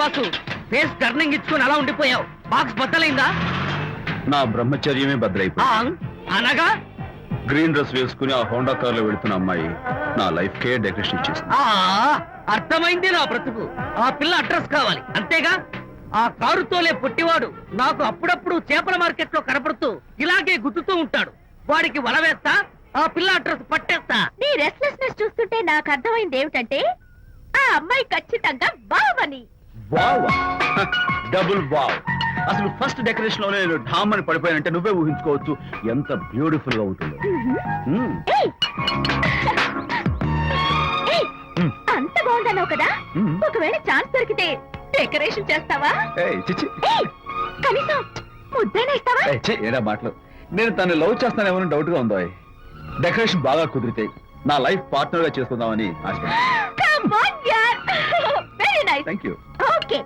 Boss face turning ఇచ్చుకొని అలా ఉండిపోయావు. బాక్స్ బద్దలైందా? నా బ్రహ్మచర్యమే ఆ, బద్దలైపోయింది అనగా? గ్రీన్ డ్రెస్ వేసుకుని ఆ హోండా కార్లో వెళుతున్న అమ్మాయి నా లైఫ్ కే డెకరేషన్ ఇచ్చేసింది. ఆ అర్థమైంది నా బ్రతుకు. ఆ పిల్ల అడ్రస్ కావాలి అంతేగా? ఆ కారు తోలే పుట్టివాడు నాకు అప్పుడప్పుడు చేపల మార్కెట్లో కనపడుతూ ఇలాగే గుద్దుతూ ఉంటాడు. వాడికి వల వేస్తా ఆ పిల్ల అడ్రస్ పట్టేస్తా. నీ రెస్ట్లెస్నెస్ చూస్తుంటే నాకు అర్థమైంది ఏమిటంటే ఆ అమ్మాయి ఖచ్చితంగా బావని. వావ్ డబుల్ వావ్ అసలు ఫస్ట్ డెకరేషన్లోనే నేను ఢామ్ అని పడిపోయానంటే నువ్వే ఊహించుకోవచ్చు ఎంత బ్యూటిఫుల్గా ఉంటుందో మ్మ్. ఏయ్! అంత బాగుందన్నావు కదా. ఒకవేళ ఛాన్స్ దొరికితే డెకరేషన్ చేస్తావా ఏయ్, చిచ్చి ఏయ్! కనీసం ముద్దైనా ఇస్తావా ఏయ్, ఛీ, ఏరా మాటలు నేను తను లవ్ చేస్తానేమో డౌట్గా ఉందో డెకరేషన్ బాగా కుదిరితే నా లైఫ్ పార్ట్నర్గా చేసుకుందామని ఆశ. Nice. Thank you okay.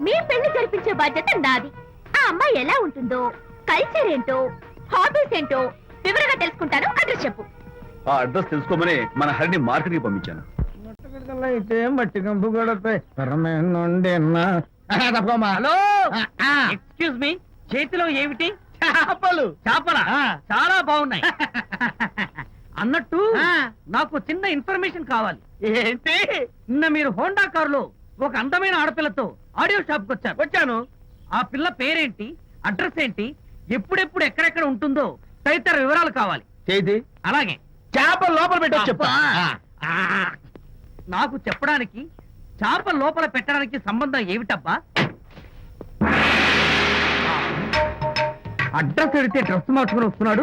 మీ పెళ్ళి జరిపించే బాధ్యత నాది. ఆ అమ్మాయి ఎలా ఉంటుందో కల్చర్ ఏంటో హాబీస్ ఏంటో వివరంగా తెలుసుకుంటాను. అడ్రస్ చెప్పు. ఆ అడ్రస్ తెలుసుకోమని మన హరిని మార్కెట్కి పంపించాను అయితే మట్టి కంపు గడపై. హలో. ఎక్స్క్యూజ్ మీ చేతిలో ఏమిటి? చేపలు. చేపల? ఆ. చాలా బాగున్నాయి. అన్నట్టు ఆ. నాకు చిన్న ఇన్ఫర్మేషన్ కావాలి. ఏంటి? నిన్న మీరు హోండా కారులో ఒక అందమైన ఆడపిల్లతో ఆడియో షాప్కి వచ్చారు వచ్చాను. ఆ పిల్ల పేరేంటి? అడ్రస్ ఏంటి? ఎప్పుడెప్పుడు ఎక్కడెక్కడ ఉంటుందో తదితర వివరాలు కావాలి. చేతి అలాగే. చేపలు లోపల పెట్టి చెప్తా. అబ్బా. ఆ, నాకు చెప్పడానికి చేప లోపల పెట్టడానికి సంబంధం ఏమిటబ్బా? అడ్రస్ అడిగితే డ్రెస్ మార్చుకుని వస్తున్నాడు.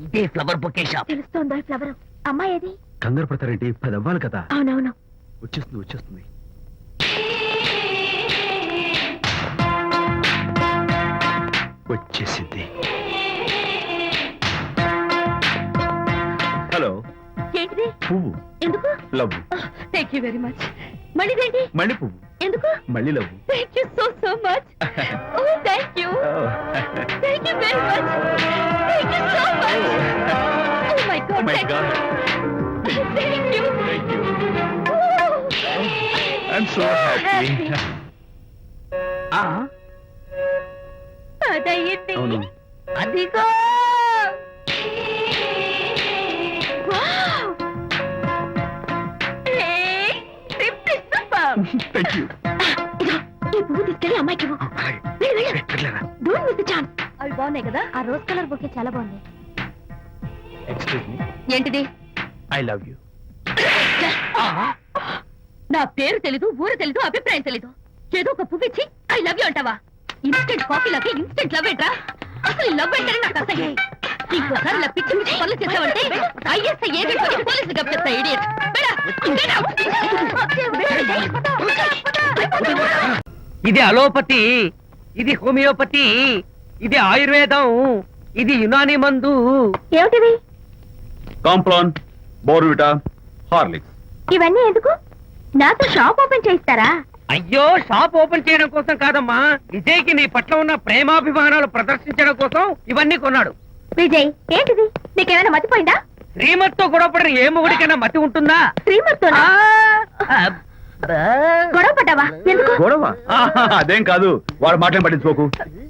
ఇదే ఫ్లవర్ బొకే షాప్ తెలుస్తోందో ఫ్లవర్ అమ్మాయి ఏది? కంగారు పడతారేంటి? పది అవ్వాలి కదా. అవునవును. వచ్చేస్తుంది వచ్చేస్తుంది. వచ్చేసింది. హలో. ఏంటిది? పువ్వు. ఎందుకు? Love. Thank you very much మళ్ళీదేంటి మళ్ళీ పువ్వు. ఎందుకు? మళ్ళీ love. Thank you so so much oh thank you thank you very much thank you so much oh my God my God thank you thank you I'm so happy అదయ్యింది అవును. అదిగో. Thank you ఇదిగో ఈ పువ్వు తీసుకెళ్ళి అమ్మాయికి ఇవ్వు. వెళ్ళు, వెళ్ళు. డోంట్ మిస్ ద ఛాన్స్ అవి బాగున్నాయి కదా? ఆ రోజ్ కలర్ బొకే చాలా బాగుంది. ఎక్స్క్యూజ్ మీ ఏంటిది? ఐ లవ్ యూ నా పేరు తెలీదు ఊరు తెలీదు అభిప్రాయం తెలీదు. ఏదో ఒక పువ్వు ఇచ్చి ఐ లవ్ యూ అంటావా? ఇన్స్టెంట్ కాఫీ లాగే ఇన్స్టెంట్ లవ్ ఏంట్రా? అసలు లవ్ ఏంటని నాకు అసహ్యం. ఇంకోసారి ఇలా పిచ్చి పిచ్చి పనులు చేసావంటే ఐఎస్ఐ ఏజెంట్ వచ్చి పోలీసులు కప్పిస్తా ఇడియట్ ఇది అలోపతి ఇది హోమియోపతి ఇది ఆయుర్వేదం ఇది యునాని మందు. ఏమిటివి? Complan Bournvita Horlicks. ఇవన్నీ ఎందుకు? నాతో షాప్ ఓపెన్ చేయిస్తారా? అయ్యో షాప్ ఓపెన్ చేయడం కోసం కాదమ్మా. విజయ్కి నీ పట్ల ఉన్న ప్రేమాభిమానాలు ప్రదర్శించడం కోసం ఇవన్నీ కొన్నాడు. విజయ్ ఏంటిది? నీకేమైనా మతిపోయిందా శ్రీమతితో గొడవపడిన ఏ మొగుడికైనా మతి ఉంటుందా? శ్రీమతితో. గొడవ పడ్డావా? ఎందుకు? గొడవ? ఆహా, అదేం కాదు. వాడు మాటలు పట్టించుకోకు.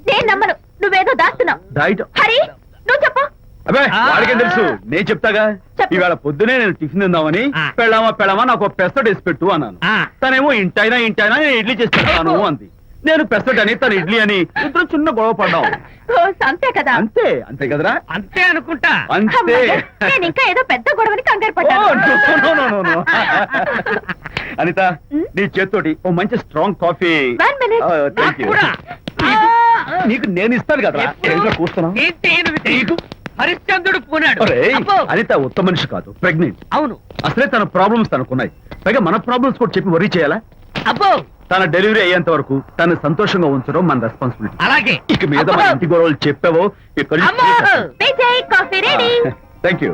నేను నమ్మను. నువ్వేదో దాస్తున్నావు. డైట్ హరి నువ్వు చెప్పు. అబ్బే ఆ. వాడికేం తెలుసు? నేను చెప్తాగా? చెప్పు. ఈవేళ పొద్దునే నేను టిఫిన్ తిందామని ఆ. పెళ్ళామా పెళ్ళామా నాకు ఒక పెసరట్ వేసి పెట్టు అన్నాను. ఆ. తనేమో ఇంటైనా ఇంటైనా నేను ఇడ్లీ చేసి పెడతాను అంది. నేను పెసరట్ అని తను ఇడ్లీ అని ఇద్దరు చిన్న గొడవ పడ్డాం. ఓ, అంతే కదా. అంతే అంతే కదరా? అంతే అనుకుంటా. అంతే. నేను ఇంకా ఏదో పెద్ద గొడవని కంగారు పడ్డాను. అనిత? నీ చేత్తోటి ఓ మంచి స్ట్రాంగ్ కాఫీ. నీకు నేను ఇస్తాను ఈయన విజయ్? హరిశ్చంద్రుడు పూనాడు. అనిత ఉత్తమ మనిషి కాదు ప్రెగ్నెంట్ అవును. అసలే తన ప్రాబ్లమ్స్ తనకున్నాయి. పైగా మన ప్రాబ్లమ్స్ కూడా చెప్పి వరీ చేయాలా? అబ్బో. తన డెలివరీ అయ్యేంత వరకు తను సంతోషంగా ఉంచడం మన రెస్పాన్సిబిలిటీ అలాగే. ఇక మీద మన ఇంటి గొడవలు చెప్పావో రెడీ థ్యాంక్ యూ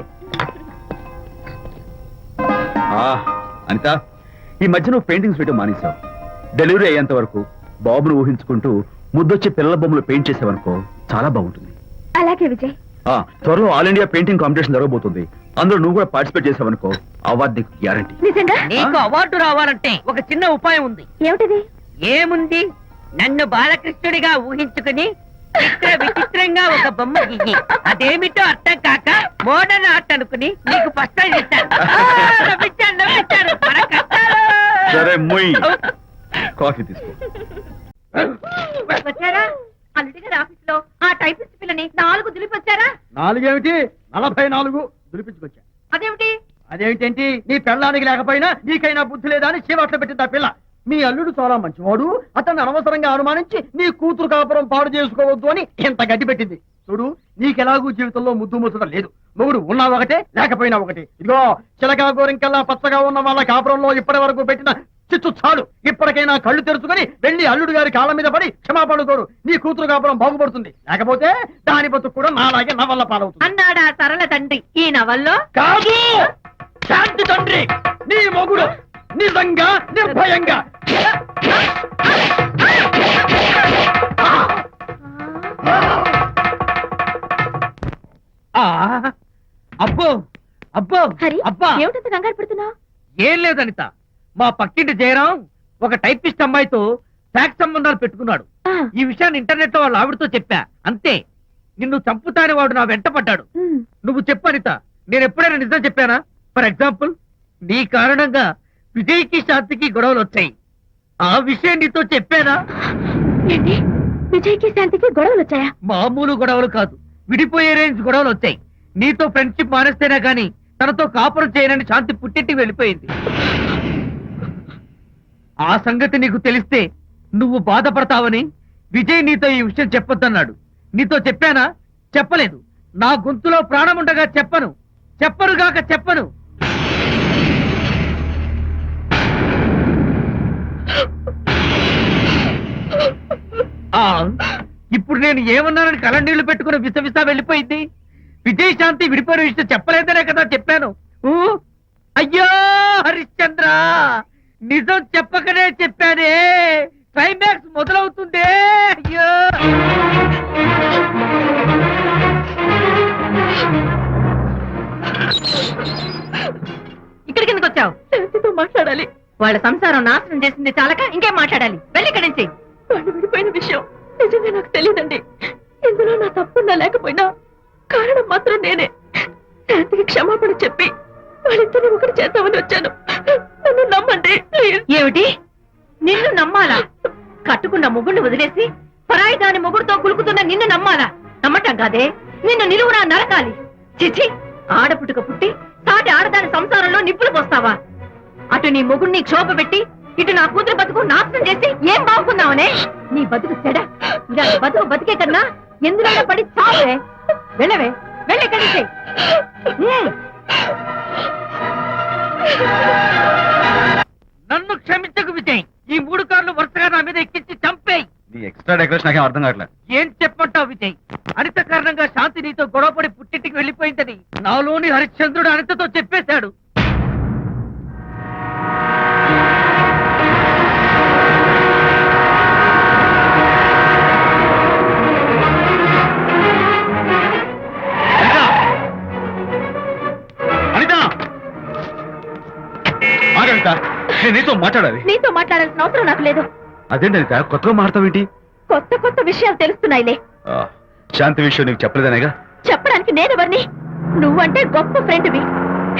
అనిత ఈ మధ్య నువ్వు పెయింటింగ్స్ వేయడం మానేశావు. డెలివరీ అయ్యేంత వరకు బాబును ఊహించుకుంటూ ముద్దొచ్చి పిల్లల బొమ్మలు పెయింట్ చేసావనుకో చాలా బాగుంటుంది. అలాగే విజయ్. ఆ, త్వరలో ఆల్ ఇండియా పెయింటింగ్ కాంపిటీషన్ జరగబోతుంది. అందులో నువ్వు కూడా పార్టిసిపేట్ చేసావనుకో అవార్డు నీకు గ్యారంటీ. నిజంగా? నీకు అవార్డు రావాలంటే ఒక చిన్న ఉపాయం ఉంది. ఏమిటిది? ఏముంది? నన్ను బాలకృష్ణుడిగా ఊహించుకుని చిత్ర విచిత్రంగా ఒక బొమ్మ గీయి. అదేమిటో అర్థం కాక మోడర్న్ ఆర్ట్ అనుకుని నీకు ఫస్ట్ ప్రైజ్ ఇస్తాను ఆ, నవ్వించాను, నవ్వించాను. మన కష్టాలు. సరే మొయ్. కాఫీ తీసుకో. వచ్చారా? అల్లుడి గారి ఆఫీస్లో ఆ టైపిస్ట్ పిల్లని నాలుగు దులిపి వచ్చారా నాలుగేమిటి? నలభై నాలుగు. దులిపించుకొచ్చా అదేమిటి? అదేమిటేంటి నీ పెళ్ళానికి లేకపోయినా నీకైనా బుద్ధి లేదా అని చీవాట్లు పెట్టింది ఆ పిల్ల. మీ అల్లుడు చాలా మంచివాడు అతన్ని అనవసరంగా అనుమానించి నీ కూతురు కాపురం పాడు చేసుకోవద్దు అని ఇంత గడ్డి పెట్టింది. చూడు నీకెలాగూ జీవితంలో ముద్దు ముచ్చట లేదు. మొగుడు ఉన్నా ఒకటే లేకపోయినా ఒకటి. ఇదిగో చిలకా గోరింకల్లా పచ్చగా ఉన్న వాళ్ళ కాపురంలో ఇప్పటి వరకు పెట్టిన చిచ్చు చాలు. ఇప్పటికైనా కళ్ళు తెరుచుకొని వెళ్ళి అల్లుడు గారి కాళ్ళ మీద పడి క్షమాపణ కోరు. నీ కూతురు కాపురం బాగుపడుతుంది. లేకపోతే దాని బతుకు కూడా నాలాగే నవల్ల పాలవుతుంది అన్నాడా సరళ తండ్రి? ఈ నవల్లో? కాదు! శాంతి తండ్రి! నీ మొగుడు నిజంగా నిర్భయంగా. ఆ, అబ్బో! అబ్బో! హరి అబ్బా! ఏమిటంత కంగారు పెడుతున్నావు? ఏం లేదు అనిత. మా పక్కింటి జయరాం ఒక టైపిస్ట్ అమ్మాయితో ఫ్యాక్స్ సంబంధాలు పెట్టుకున్నాడు. ఈ విషయాన్ని ఇంటర్నెట్లో వాళ్ళ ఆవిడతో చెప్పా. అంతే. నిన్ను చంపుతాని వాడు నా వెంట పడ్డాడు. నువ్వు చెప్పు అనిత. నేను ఎప్పుడైనా నిజం చెప్పానా? ఫర్ ఎగ్జాంపుల్ నీ కారణంగా విజయ్కి శాంతికి గొడవలు వచ్చాయి. ఆ విషయం నీతో చెప్పానా? ఏంటి? విజయ్కి శాంతికి గొడవలు వచ్చాయా? మామూలు గొడవలు కాదు. విడిపోయే రేంజ్ గొడవలు వచ్చాయి. నీతో ఫ్రెండ్షిప్ మానేస్తేనే గాని తనతో కాపురం చేయనని శాంతి పుట్టింటికి వెళ్ళిపోయింది. ఆ సంగతి నీకు తెలిస్తే నువ్వు బాధపడతావని విజయ్ నీతో ఈ విషయం చెప్పొద్దన్నాడు. నీతో చెప్పానా? చెప్పలేదు. నా గొంతులో ప్రాణముండగా చెప్పను. చెప్పరుగాక చెప్పను. ఆ ఇప్పుడు నేను ఏమన్నానని కళ్ళనీళ్ళు పెట్టుకుని విసవిసా వెళ్ళిపోయింది? విజయ్ శాంతి విడిపోయిన విషయం చెప్పలేదనే కదా చెప్పాను. అయ్యో హరిశ్చంద్ర! నిజం చెప్పకనే చెప్పానే. క్లైమాక్స్ మొదలవుతుందే. అయ్యో. ఇక్కడికి ఎందుకు వచ్చావు? శాంతితో మాట్లాడాలి. వాళ్ళ సంసారం నాశనం చేసింది చాలక ఇంకేం మాట్లాడాలి? వెళ్ళి ఇక్కడి నుంచి. వాళ్ళు విడిపోయిన విషయం నిజంగా నాకు తెలియదండి. ఇందులో నా తప్పున్నా లేకపోయినా కారణం మాత్రం నేనే. శాంతికి క్షమాపణ చెప్పి వాళ్ళిద్దరిని ఒకటి చేద్దామని వచ్చాను. నన్ను నమ్మండి ఏమిటి? నిన్ను నమ్మాలా? కట్టుకున్న మొగుడిని వదిలేసి పరాయి దాని మొగుడుతో కులుకుతున్న నిన్ను నమ్మాలా? నమ్మటం కాదే. నిన్ను నిలువునా నరకాలి. చిచి ఆడపుట్టుక పుట్టి తాటి ఆడదాని సంసారంలో నిప్పులు పోస్తావా? అటు నీ మొగుడిని క్షోభ పెట్టి ఇటు నా కూతురు బతుకు నాశనం చేసి ఏం బాగున్నావనే నీ బతుకు చెడ. ఇలాంటి బతుకు బతికే కన్నా ఎందులో పడి చావే? వెళ్ళవే వెళ్ళే కలిసే నన్ను క్షమించకు విజయ్. ఈ మూడు కార్లు వరుసగా నా మీద ఎక్కించి చంపేయి. నీ ఎక్స్ట్రా డెకరేషన్ నాకేం అర్థం కావట్లేదు ఏం చెప్పంటావు విజయ్? అనిత కారణంగా శాంతి నీతో గొడవపడి పుట్టింటికి వెళ్ళిపోయిందని నాలోని హరిశ్చంద్రుడు అనితతో చెప్పేశాడు. అనిత! ఆగనిత నేను నీతో మాట్లాడాలి. నీతో మాట్లాడాల్సిన అవసరం నాకు లేదు. అదేంటి అనిత కొత్తగా మాట్లాడతావేంటి? కొత్త కొత్త విషయాలు తెలుస్తున్నాయిలే. ఆ, శాంతి విషయం నీకు చెప్పలేదనేగా? చెప్పడానికి నేనెవరిని? నువ్వంటే గొప్ప ఫ్రెండ్వి.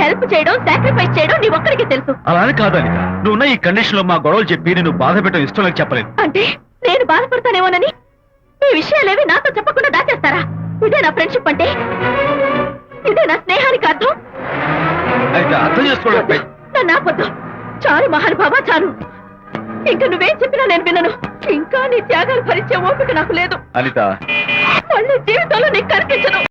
హెల్ప్ చేయడం సాక్రిఫైస్ చేయడం నీ ఒక్కడికి తెలుసు. అలానే కాదని నువ్వున్న ఈ కండిషన్లో మా గొడవలు చెప్పి నేను బాధ పెట్టడం ఇష్టం నాకు చెప్పలేదు. అంటే నేను బాధపడతానేమోనని? ఈ విషయాలేవి నాతో చెప్పకుండా దాచేస్తారా? ఇదే నా ఫ్రెండ్షిప్ అంటే? ఇదే నా స్నేహానికి అర్థం? అయితే అర్థం చేసుకోవడం నన్ను ఆపొద్దు. చాలు మహానుభావా చాలు. ఇంకా నువ్వేం చెప్పినా నేను వినను. ఇంకా నీ త్యాగాలు భరించే ఓపిక నాకు లేదు. అనిత. మళ్ళీ జీవితంలో నీకు కనిపించను